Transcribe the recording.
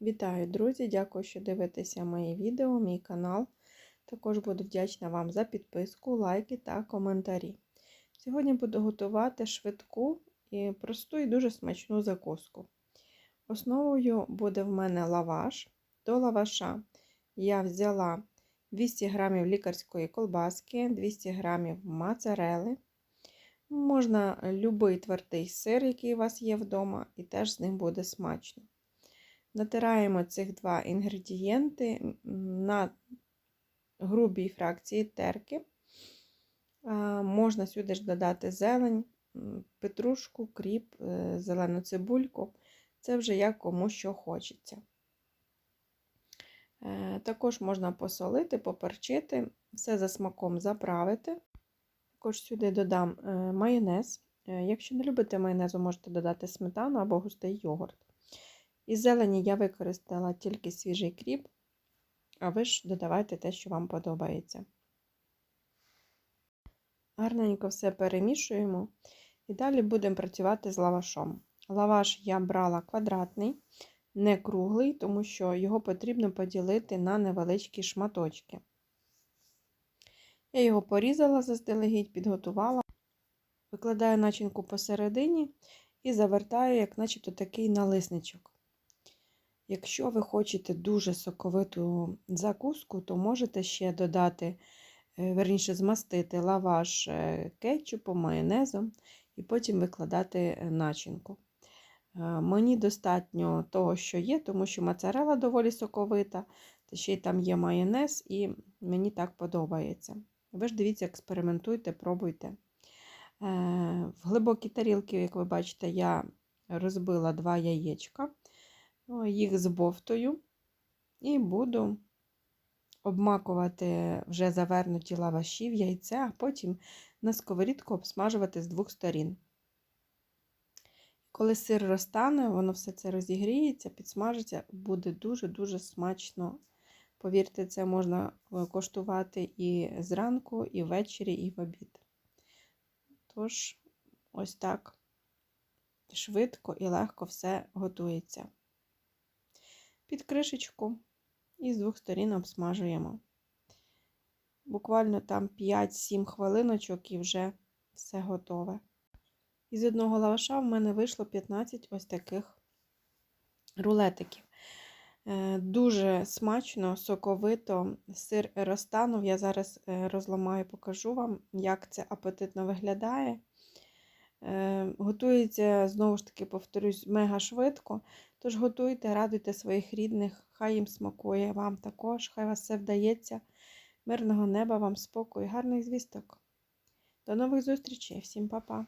Вітаю, друзі! Дякую, що дивитеся мої відео, мій канал. Також буду вдячна вам за підписку, лайки та коментарі. Сьогодні буду готувати швидку, і просту і дуже смачну закуску. Основою буде в мене лаваш. До лаваша я взяла 200 г лікарської колбаски, 200 г моцарели. Можна будь-який твердий сир, який у вас є вдома, і теж з ним буде смачно. Натираємо цих два інгредієнти на грубій фракції терки. Можна сюди ж додати зелень, петрушку, кріп, е, зелену цибульку. Це вже як кому що хочеться. Е, також можна посолити, поперчити, все за смаком заправити. Також сюди додам е, майонез. Якщо не любите майонезу, можете додати сметану або густий йогурт. Із зелені я використала тільки свіжий кріп, а ви ж додавайте те, що вам подобається. Гарненько все перемішуємо і далі будемо працювати з лавашом. Лаваш я брала квадратний, не круглий, тому що його потрібно поділити на невеличкі шматочки. Я його порізала заздалегідь, підготувала, викладаю начинку посередині і завертаю, як начебто такий налисничок. Якщо ви хочете дуже соковиту закуску, то можете ще додати, е, верніше, змастити лаваш е, кетчупом, майонезом і потім викладати е, начинку. Мені достатньо того, що є, тому що моцарела доволі соковита, та ще й там є майонез, і мені так подобається. Ви ж дивіться, експериментуйте, пробуйте. В глибокій тарілці, як ви бачите, я розбила два яєчка їх збовтою і буду обмакувати вже завернуті лаваші в яйце, а потім на сковорідку обсмажувати з двох сторін. Коли сир розтане, воно все це розігріється, підсмажиться, буде дуже-дуже смачно. Повірте, це можна е, коштувати і зранку, і ввечері, і в обід. Тож, ось так швидко і легко все готується під кришечку і з двох сторін обсмажуємо. Буквально там 5-7 хвилиночок і вже все готове. Із одного лаваша в мене вийшло 15 ось таких рулетиків. Е, дуже смачно, соковито, сир розтанув. Я зараз е, розламаю покажу вам, як це апетитно виглядає. Е, готується, знову ж таки, повторюсь, мега швидко. Тож готуйте, радуйте своїх рідних, хай їм смакує, вам також, хай вас все вдається. Мирного неба, вам спокою, гарних звісток. До нових зустрічей, всім па-па!